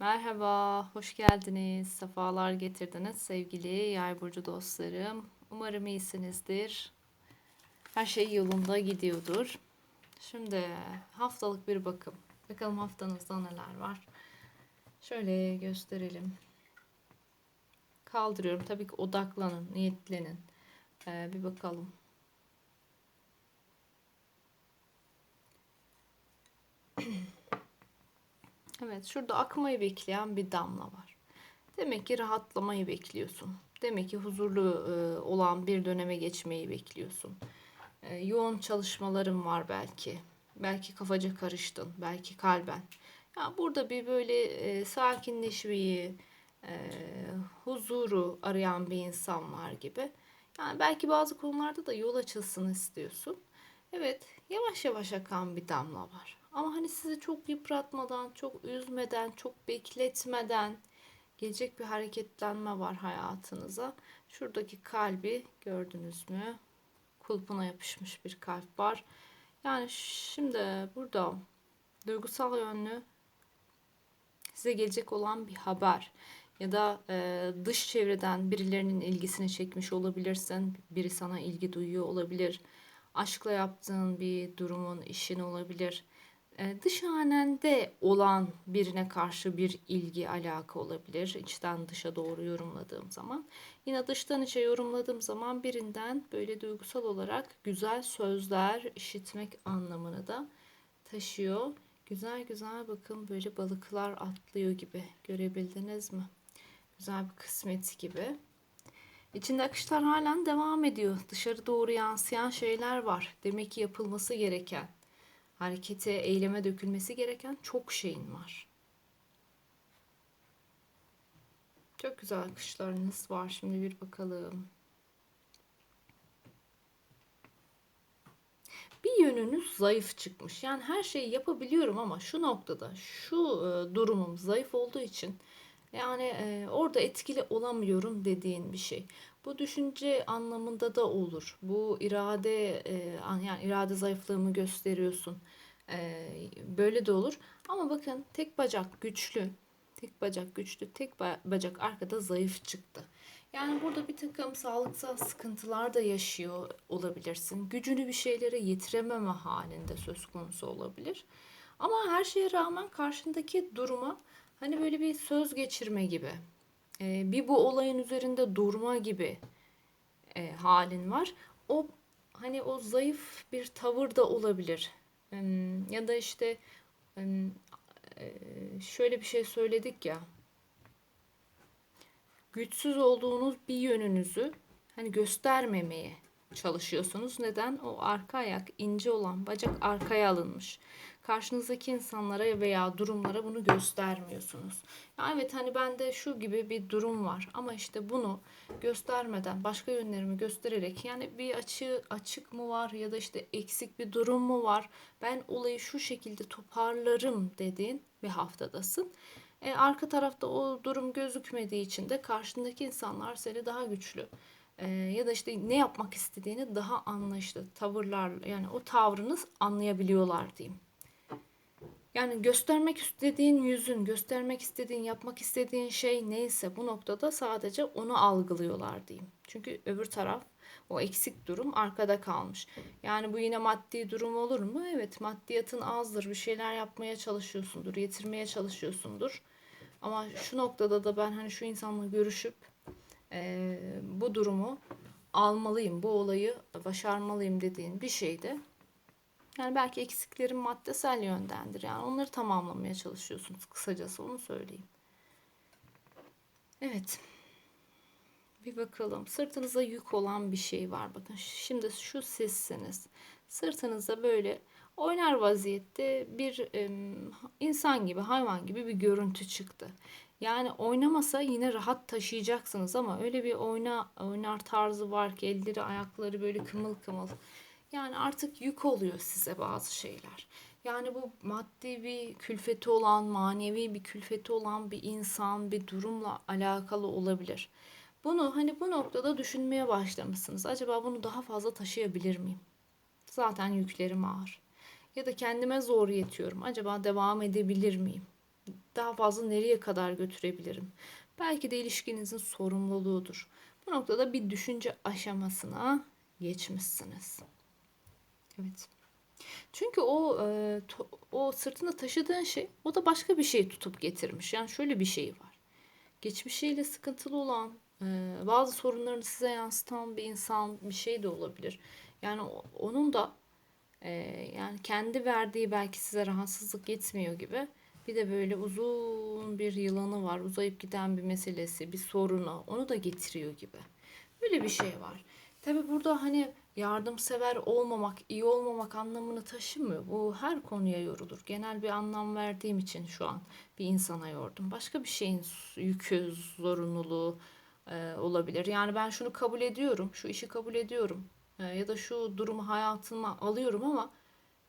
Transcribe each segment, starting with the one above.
Merhaba, hoş geldiniz. Sefalar getirdiniz sevgili Yay burcu dostlarım. Umarım iyisinizdir. Her şey yolunda gidiyordur. Şimdi haftalık bir bakım. Bakalım haftanızda neler var. Şöyle gösterelim. Kaldırıyorum. Tabii ki odaklanın, niyetlenin. Ee, bir bakalım. Evet, şurada akmayı bekleyen bir damla var. Demek ki rahatlamayı bekliyorsun. Demek ki huzurlu e, olan bir döneme geçmeyi bekliyorsun. E, yoğun çalışmaların var belki. Belki kafaca karıştın, belki kalben. Ya burada bir böyle e, sakinleşmeyi, huzuru arayan bir insan var gibi. Yani belki bazı konularda da yol açılsın istiyorsun. Evet, yavaş yavaş akan bir damla var. Ama hani sizi çok yıpratmadan, çok üzmeden, çok bekletmeden gelecek bir hareketlenme var hayatınıza. Şuradaki kalbi gördünüz mü? Kulpuna yapışmış bir kalp var. Yani şimdi burada duygusal yönlü size gelecek olan bir haber ya da e, dış çevreden birilerinin ilgisini çekmiş olabilirsin. Biri sana ilgi duyuyor olabilir. Aşkla yaptığın bir durumun, işin olabilir dış hanende olan birine karşı bir ilgi, alaka olabilir. İçten dışa doğru yorumladığım zaman. Yine dıştan içe yorumladığım zaman birinden böyle duygusal olarak güzel sözler işitmek anlamını da taşıyor. Güzel güzel bakın böyle balıklar atlıyor gibi görebildiniz mi? Güzel bir kısmet gibi. İçinde akışlar halen devam ediyor. Dışarı doğru yansıyan şeyler var. Demek ki yapılması gereken harekete, eyleme dökülmesi gereken çok şeyin var. Çok güzel akışlarınız var. Şimdi bir bakalım. Bir yönünüz zayıf çıkmış. Yani her şeyi yapabiliyorum ama şu noktada şu e, durumum zayıf olduğu için yani e, orada etkili olamıyorum dediğin bir şey. Bu düşünce anlamında da olur. Bu irade e, yani irade zayıflığımı gösteriyorsun. E, böyle de olur. Ama bakın tek bacak güçlü. Tek bacak güçlü, tek bacak arkada zayıf çıktı. Yani burada bir takım sağlıksal sıkıntılar da yaşıyor olabilirsin. Gücünü bir şeylere yitirememe halinde söz konusu olabilir. Ama her şeye rağmen karşındaki duruma hani böyle bir söz geçirme gibi e, bir bu olayın üzerinde durma gibi e, halin var. O hani o zayıf bir tavır da olabilir. E, ya da işte e, şöyle bir şey söyledik ya. Güçsüz olduğunuz bir yönünüzü hani göstermemeye çalışıyorsunuz. Neden? O arka ayak ince olan bacak arkaya alınmış karşınızdaki insanlara veya durumlara bunu göstermiyorsunuz. Ya evet hani bende şu gibi bir durum var ama işte bunu göstermeden başka yönlerimi göstererek yani bir açı açık mı var ya da işte eksik bir durum mu var? Ben olayı şu şekilde toparlarım dediğin bir haftadasın. E, arka tarafta o durum gözükmediği için de karşındaki insanlar seni daha güçlü e, ya da işte ne yapmak istediğini daha anlayışlı tavırlar yani o tavrınız anlayabiliyorlar diyeyim. Yani göstermek istediğin yüzün, göstermek istediğin, yapmak istediğin şey neyse bu noktada sadece onu algılıyorlar diyeyim. Çünkü öbür taraf o eksik durum arkada kalmış. Yani bu yine maddi durum olur mu? Evet maddiyatın azdır. Bir şeyler yapmaya çalışıyorsundur, yetirmeye çalışıyorsundur. Ama şu noktada da ben hani şu insanla görüşüp e, bu durumu almalıyım, bu olayı başarmalıyım dediğin bir şeyde yani belki eksiklerin maddesel yöndendir. Yani onları tamamlamaya çalışıyorsunuz. Kısacası onu söyleyeyim. Evet. Bir bakalım. Sırtınıza yük olan bir şey var. Bakın şimdi şu sizsiniz. Sırtınıza böyle oynar vaziyette bir insan gibi, hayvan gibi bir görüntü çıktı. Yani oynamasa yine rahat taşıyacaksınız ama öyle bir oyna oynar tarzı var ki elleri ayakları böyle kımıl kımıl. Yani artık yük oluyor size bazı şeyler. Yani bu maddi bir külfeti olan, manevi bir külfeti olan bir insan, bir durumla alakalı olabilir. Bunu hani bu noktada düşünmeye başlamışsınız. Acaba bunu daha fazla taşıyabilir miyim? Zaten yüklerim ağır. Ya da kendime zor yetiyorum. Acaba devam edebilir miyim? daha fazla nereye kadar götürebilirim? Belki de ilişkinizin sorumluluğudur. Bu noktada bir düşünce aşamasına geçmişsiniz. Evet. Çünkü o e, o sırtında taşıdığın şey o da başka bir şey tutup getirmiş. Yani şöyle bir şey var. Geçmişiyle sıkıntılı olan e, bazı sorunlarını size yansıtan bir insan bir şey de olabilir. Yani onun da e, yani kendi verdiği belki size rahatsızlık yetmiyor gibi bir de böyle uzun bir yılanı var. Uzayıp giden bir meselesi, bir sorunu onu da getiriyor gibi. Böyle bir şey var. Tabi burada hani yardımsever olmamak, iyi olmamak anlamını taşımıyor. Bu her konuya yorulur. Genel bir anlam verdiğim için şu an bir insana yordum. Başka bir şeyin yükü, zorunluluğu e, olabilir. Yani ben şunu kabul ediyorum, şu işi kabul ediyorum e, ya da şu durumu hayatıma alıyorum ama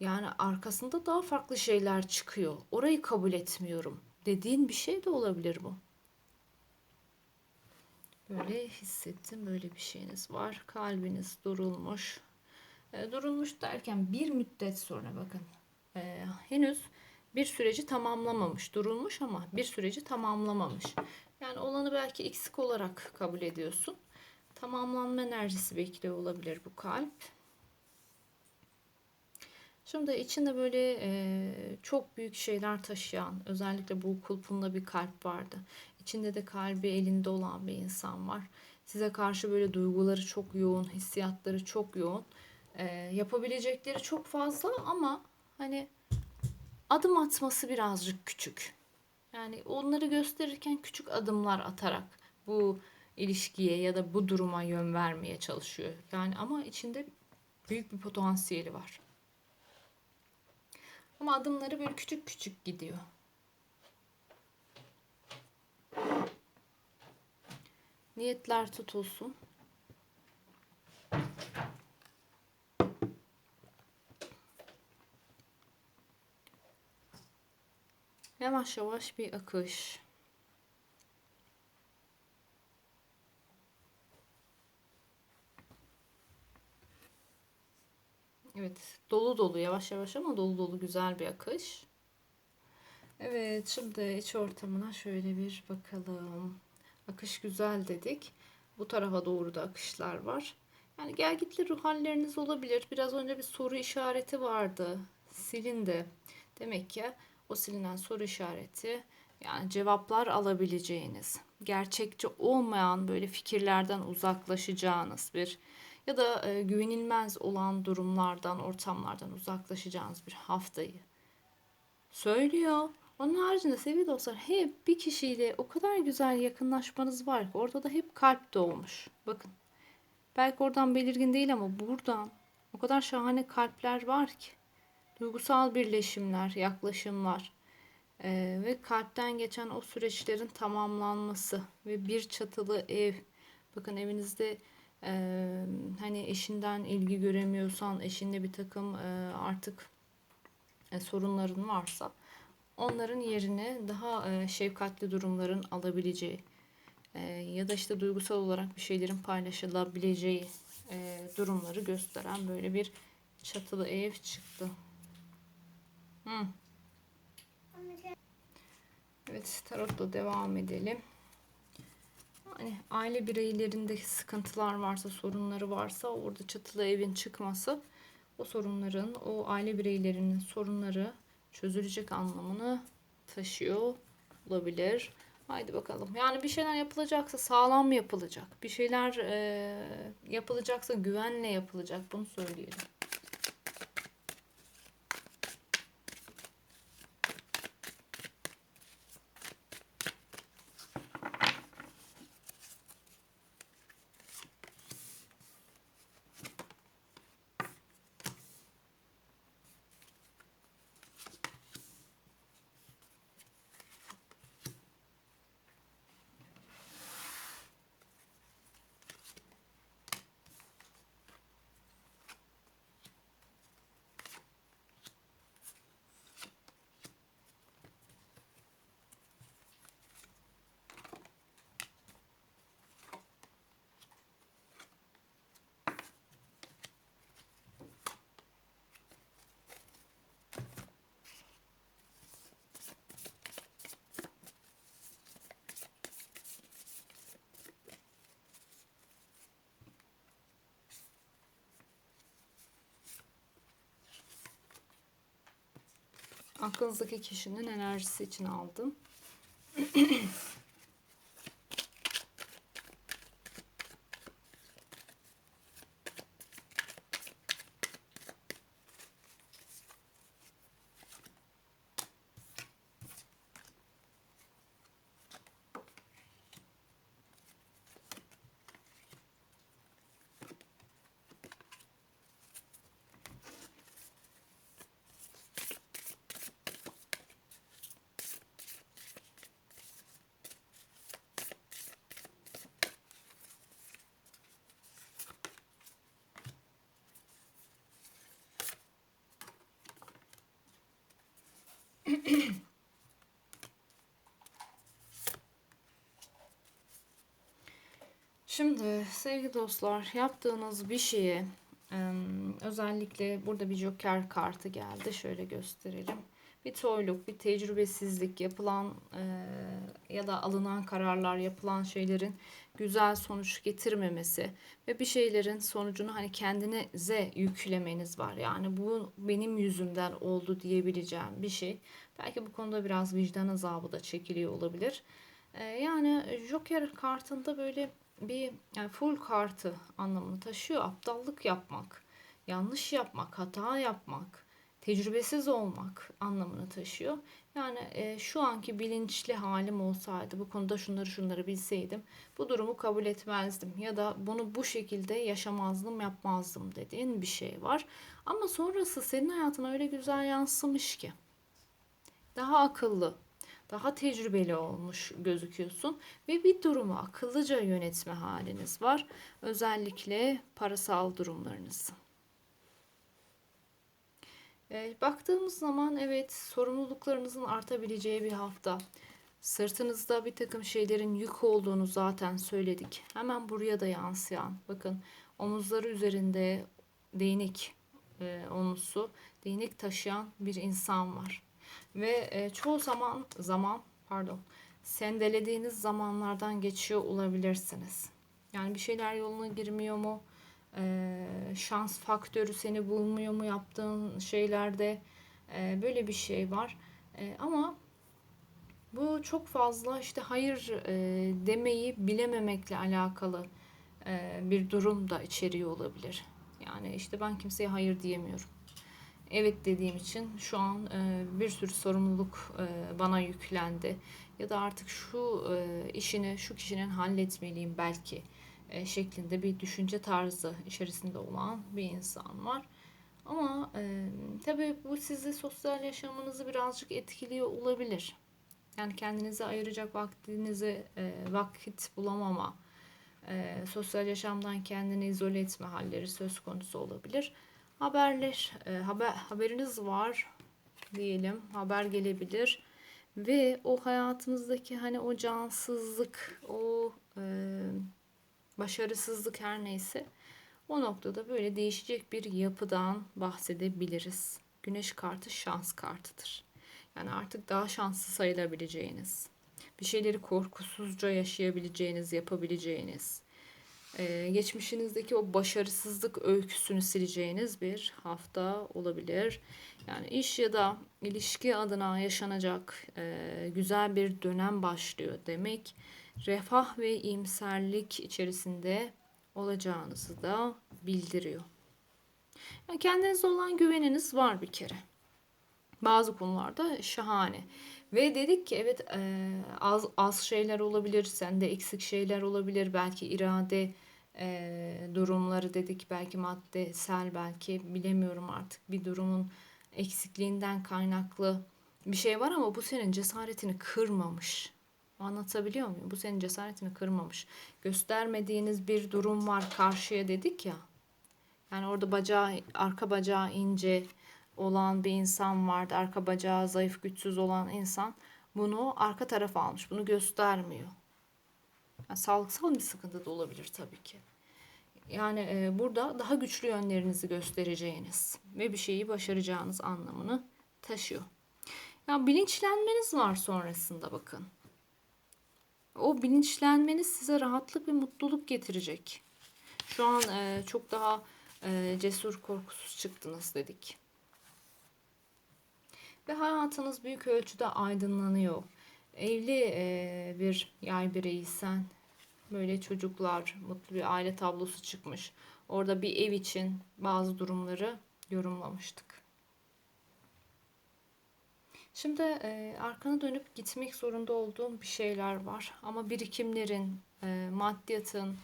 yani arkasında daha farklı şeyler çıkıyor. Orayı kabul etmiyorum dediğin bir şey de olabilir bu. Böyle hissettim böyle bir şeyiniz var. Kalbiniz durulmuş. E, durulmuş derken bir müddet sonra bakın. E, henüz bir süreci tamamlamamış. Durulmuş ama bir süreci tamamlamamış. Yani olanı belki eksik olarak kabul ediyorsun. Tamamlanma enerjisi bekliyor olabilir bu kalp. Şimdi içinde böyle e, çok büyük şeyler taşıyan, özellikle bu kulpunda bir kalp vardı. İçinde de kalbi elinde olan bir insan var. Size karşı böyle duyguları çok yoğun, hissiyatları çok yoğun. E, yapabilecekleri çok fazla ama hani adım atması birazcık küçük. Yani onları gösterirken küçük adımlar atarak bu ilişkiye ya da bu duruma yön vermeye çalışıyor. Yani ama içinde büyük bir potansiyeli var. Ama adımları böyle küçük küçük gidiyor. Niyetler tutulsun. Yavaş yavaş bir akış. Evet, dolu dolu yavaş yavaş ama dolu dolu güzel bir akış. Evet, şimdi iç ortamına şöyle bir bakalım. Akış güzel dedik. Bu tarafa doğru da akışlar var. Yani gel gitli ruh halleriniz olabilir. Biraz önce bir soru işareti vardı. Silindi. Demek ki o silinen soru işareti yani cevaplar alabileceğiniz, gerçekçi olmayan böyle fikirlerden uzaklaşacağınız bir ya da e, güvenilmez olan durumlardan, ortamlardan uzaklaşacağınız bir haftayı söylüyor. Onun haricinde sevgili dostlar hep bir kişiyle o kadar güzel yakınlaşmanız var ki orada da hep kalp doğmuş. Bakın belki oradan belirgin değil ama buradan o kadar şahane kalpler var ki. Duygusal birleşimler, yaklaşımlar ee, ve kalpten geçen o süreçlerin tamamlanması ve bir çatılı ev. Bakın evinizde ee, hani eşinden ilgi göremiyorsan, eşinde bir takım e, artık e, sorunların varsa onların yerine daha e, şefkatli durumların alabileceği e, ya da işte duygusal olarak bir şeylerin paylaşılabileceği e, durumları gösteren böyle bir çatılı ev çıktı. Hı. Evet tarotla devam edelim hani aile bireylerinde sıkıntılar varsa, sorunları varsa orada çatılı evin çıkması o sorunların, o aile bireylerinin sorunları çözülecek anlamını taşıyor olabilir. Haydi bakalım. Yani bir şeyler yapılacaksa sağlam yapılacak. Bir şeyler e, yapılacaksa güvenle yapılacak. Bunu söyleyelim. Aklınızdaki kişinin enerjisi için aldım. Şimdi sevgili dostlar yaptığınız bir şeye em, özellikle burada bir joker kartı geldi. Şöyle gösterelim. Bir toyluk, bir tecrübesizlik yapılan e, ya da alınan kararlar, yapılan şeylerin güzel sonuç getirmemesi ve bir şeylerin sonucunu hani kendinize yüklemeniz var. Yani bu benim yüzümden oldu diyebileceğim bir şey. Belki bu konuda biraz vicdan azabı da çekiliyor olabilir. E, yani Joker kartında böyle bir full kartı anlamını taşıyor. Aptallık yapmak, yanlış yapmak, hata yapmak, tecrübesiz olmak anlamını taşıyor. Yani e, şu anki bilinçli halim olsaydı bu konuda şunları şunları bilseydim bu durumu kabul etmezdim ya da bunu bu şekilde yaşamazdım yapmazdım dediğin bir şey var. Ama sonrası senin hayatına öyle güzel yansımış ki daha akıllı, daha tecrübeli olmuş gözüküyorsun ve bir durumu akıllıca yönetme haliniz var. Özellikle parasal durumlarınız. E, baktığımız zaman evet sorumluluklarınızın artabileceği bir hafta. Sırtınızda bir takım şeylerin yük olduğunu zaten söyledik. Hemen buraya da yansıyan. Bakın omuzları üzerinde değnek e, omuzsu, değnek taşıyan bir insan var. Ve e, çoğu zaman zaman pardon sendelediğiniz zamanlardan geçiyor olabilirsiniz. Yani bir şeyler yoluna girmiyor mu? E, şans faktörü seni bulmuyor mu yaptığın şeylerde? E, böyle bir şey var. E, ama bu çok fazla işte hayır e, demeyi bilememekle alakalı e, bir durum da içeriyor olabilir. Yani işte ben kimseye hayır diyemiyorum evet dediğim için şu an e, bir sürü sorumluluk e, bana yüklendi. Ya da artık şu e, işini şu kişinin halletmeliyim belki e, şeklinde bir düşünce tarzı içerisinde olan bir insan var. Ama e, tabii bu sizi sosyal yaşamınızı birazcık etkiliyor olabilir. Yani kendinize ayıracak vaktinizi e, vakit bulamama, e, sosyal yaşamdan kendini izole etme halleri söz konusu olabilir haberler e, haber haberiniz var diyelim haber gelebilir ve o hayatınızdaki hani o cansızlık o e, başarısızlık her neyse o noktada böyle değişecek bir yapıdan bahsedebiliriz. Güneş kartı şans kartıdır. Yani artık daha şanslı sayılabileceğiniz, bir şeyleri korkusuzca yaşayabileceğiniz, yapabileceğiniz, ee, geçmişinizdeki o başarısızlık öyküsünü sileceğiniz bir hafta olabilir. Yani iş ya da ilişki adına yaşanacak e, güzel bir dönem başlıyor demek. Refah ve iyimserlik içerisinde olacağınızı da bildiriyor. Yani kendinize olan güveniniz var bir kere. Bazı konularda şahane. Ve dedik ki evet e, az az şeyler olabilir, sende eksik şeyler olabilir, belki irade e, durumları dedik, belki maddesel, belki bilemiyorum artık bir durumun eksikliğinden kaynaklı bir şey var ama bu senin cesaretini kırmamış. Anlatabiliyor muyum? Bu senin cesaretini kırmamış. Göstermediğiniz bir durum var karşıya dedik ya. Yani orada bacağı, arka bacağı ince, olan bir insan vardı. Arka bacağı zayıf, güçsüz olan insan bunu arka tarafa almış. Bunu göstermiyor. Yani sağlıksal bir sıkıntı da olabilir tabii ki. Yani e, burada daha güçlü yönlerinizi göstereceğiniz ve bir şeyi başaracağınız anlamını taşıyor. Ya bilinçlenmeniz var sonrasında bakın. O bilinçlenmeniz size rahatlık ve mutluluk getirecek. Şu an e, çok daha e, cesur, korkusuz çıktınız dedik. Ve hayatınız büyük ölçüde aydınlanıyor. Evli e, bir yay bireyiysen böyle çocuklar, mutlu bir aile tablosu çıkmış. Orada bir ev için bazı durumları yorumlamıştık. Şimdi e, arkana dönüp gitmek zorunda olduğum bir şeyler var. Ama birikimlerin, e, maddiyatın,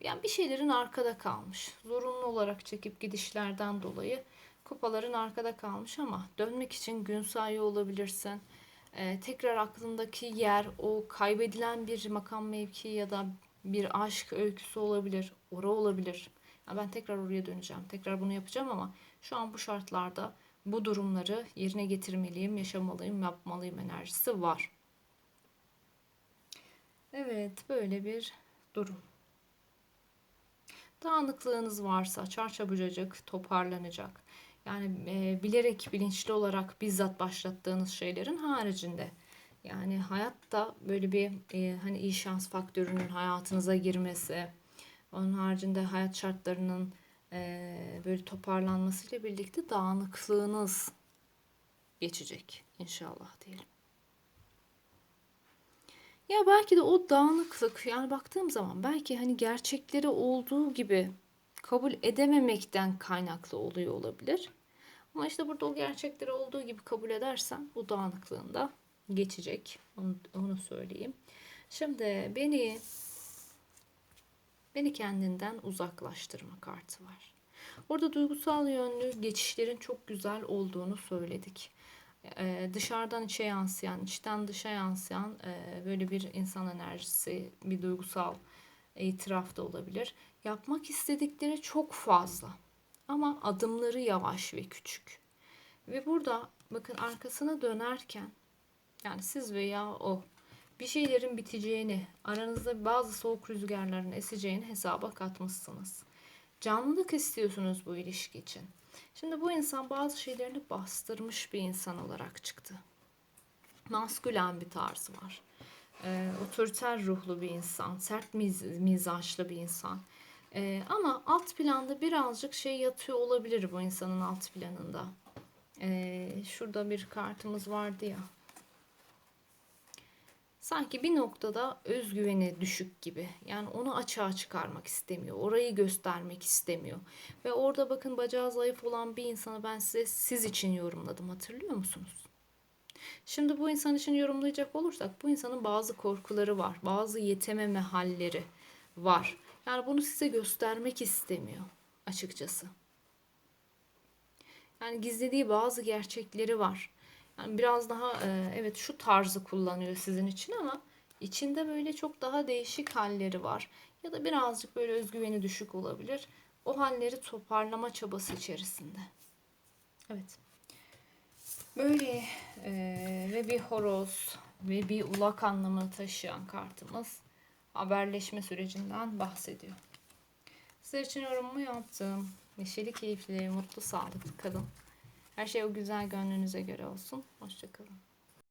yani bir şeylerin arkada kalmış. Zorunlu olarak çekip gidişlerden dolayı kupaların arkada kalmış ama dönmek için gün sayı olabilirsin. E, tekrar aklındaki yer o kaybedilen bir makam mevki ya da bir aşk öyküsü olabilir. Ora olabilir. Ya ben tekrar oraya döneceğim. Tekrar bunu yapacağım ama şu an bu şartlarda bu durumları yerine getirmeliyim, yaşamalıyım, yapmalıyım enerjisi var. Evet, böyle bir durum. Dağınıklığınız varsa çarçabucacık toparlanacak. Yani e, bilerek bilinçli olarak bizzat başlattığınız şeylerin haricinde. Yani hayatta böyle bir e, hani iyi şans faktörünün hayatınıza girmesi, onun haricinde hayat şartlarının e, böyle toparlanmasıyla birlikte dağınıklığınız geçecek inşallah diyelim. Ya belki de o dağınıklık yani baktığım zaman belki hani gerçekleri olduğu gibi kabul edememekten kaynaklı oluyor olabilir. Ama işte burada o gerçekleri olduğu gibi kabul edersen bu dağınıklığında geçecek. Onu, onu söyleyeyim. Şimdi beni beni kendinden uzaklaştırma kartı var. Orada duygusal yönlü geçişlerin çok güzel olduğunu söyledik. Ee, dışarıdan içe yansıyan, içten dışa yansıyan e, böyle bir insan enerjisi, bir duygusal itiraf da olabilir. Yapmak istedikleri çok fazla ama adımları yavaş ve küçük. Ve burada bakın arkasına dönerken yani siz veya o bir şeylerin biteceğini, aranızda bazı soğuk rüzgarların eseceğini hesaba katmışsınız. Canlılık istiyorsunuz bu ilişki için. Şimdi bu insan bazı şeylerini bastırmış bir insan olarak çıktı. Maskülen bir tarzı var. Ee, otoriter ruhlu bir insan, sert miz mizaçlı bir insan. Ee, ama alt planda birazcık şey yatıyor olabilir bu insanın alt planında. Ee, şurada bir kartımız vardı ya sanki bir noktada özgüveni düşük gibi. Yani onu açığa çıkarmak istemiyor. Orayı göstermek istemiyor. Ve orada bakın bacağı zayıf olan bir insanı ben size siz için yorumladım. Hatırlıyor musunuz? Şimdi bu insan için yorumlayacak olursak bu insanın bazı korkuları var. Bazı yetememe halleri var. Yani bunu size göstermek istemiyor açıkçası. Yani gizlediği bazı gerçekleri var. Yani biraz daha e, evet şu tarzı kullanıyor sizin için ama içinde böyle çok daha değişik halleri var. Ya da birazcık böyle özgüveni düşük olabilir. O halleri toparlama çabası içerisinde. Evet. Böyle e, ve bir horoz ve bir ulak anlamını taşıyan kartımız haberleşme sürecinden bahsediyor. Sizler için yorumumu yaptım. Neşeli, keyifli, mutlu, sağlıklı kalın. Her şey o güzel gönlünüze göre olsun. Hoşçakalın.